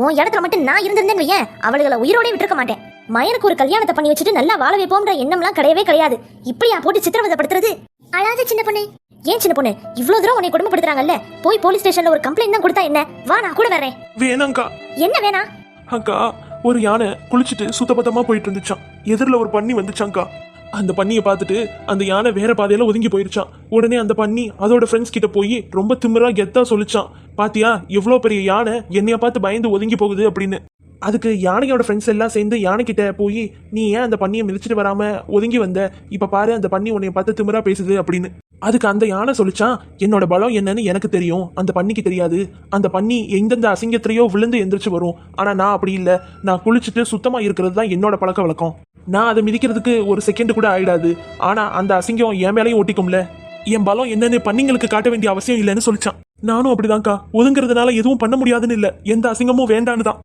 உன் இடத்துல மட்டும் நான் இருந்திருந்தேன்னு வையேன். அவளுகளை உயிரோட விட்டுருக்க மாட்டேன். மயனுக்கு ஒரு கல்யாணத்தை பண்ணி வச்சுட்டு நல்லா வாழ வைப்போம்ன்ற எண்ணம்லாம் கிடையவே கிடையாது. இப்படியா போட்டு சித்திரவதைப்படுத்துறது? அழாத சின்ன பொண்ணு. ஏன் சின்ன பொண்ணு? இவ்ளோ தூரம் உன்னை கொடுமைப்படுத்துறாங்கல்ல போய் போலீஸ் ஸ்டேஷன்ல ஒரு கம்ப்ளைண்ட் தான் கொடுத்தா என்ன? வா நான் கூட வரேன் வேணாங்க்கா என்ன வேணா? அக்கா ஒரு யானை குளிச்சுட்டு சுத்தபத்தமா போயிட்டு இருந்துச்சான் எதிரில் ஒரு பன்னி வந்துச்சாங்க்கா அந்த பன்னியை பார்த்துட்டு அந்த யானை வேற பாதையில ஒதுங்கி போயிருச்சான். உடனே அந்த பன்னி அதோட ஃப்ரெண்ட்ஸ் கிட்ட போய் ரொம்ப திமிரா கெத்தா சொல்லிச்சான். பாத்தியா எவ்வளோ பெரிய யானை என்னைய பார்த்து பயந்து ஒதுங்கி போகுது அப்படின்னு. அதுக்கு யானையோட ஃப்ரெண்ட்ஸ் எல்லாம் சேர்ந்து யானைக்கிட்ட போய் நீ ஏன் அந்த பன்னியை மிதிச்சிட்டு வராம ஒதுங்கி வந்த? இப்ப பாரு அந்த பன்னி உன்னைய பார்த்து திமிரா பேசுது அப்படின்னு. அதுக்கு அந்த யானை சொல்லிச்சான் என்னோட பலம் என்னன்னு எனக்கு தெரியும். அந்த பன்னிக்கு தெரியாது. அந்த பன்னி எந்தெந்த அசிங்கத்திலேயோ விழுந்து எந்திரிச்சு வரும். ஆனா நான் அப்படி இல்லை. நான் குளிச்சுட்டு சுத்தமா இருக்கிறது தான் என்னோட பழக்க வழக்கம். நான் அதை மிதிக்கிறதுக்கு ஒரு செகண்ட் கூட ஆயிடாது. ஆனா அந்த அசிங்கம் என் மேலேயும் ஒட்டிக்கும்ல. என் பலம் என்னன்னு பன்னிங்களுக்கு காட்ட வேண்டிய அவசியம் இல்லைன்னு சொல்லிச்சான். நானும் அப்படிதான்க்கா. ஒதுங்குறதுனால எதுவும் பண்ண முடியாதுன்னு இல்ல. எந்த அசிங்கமும் வேண்டான்னு தான்.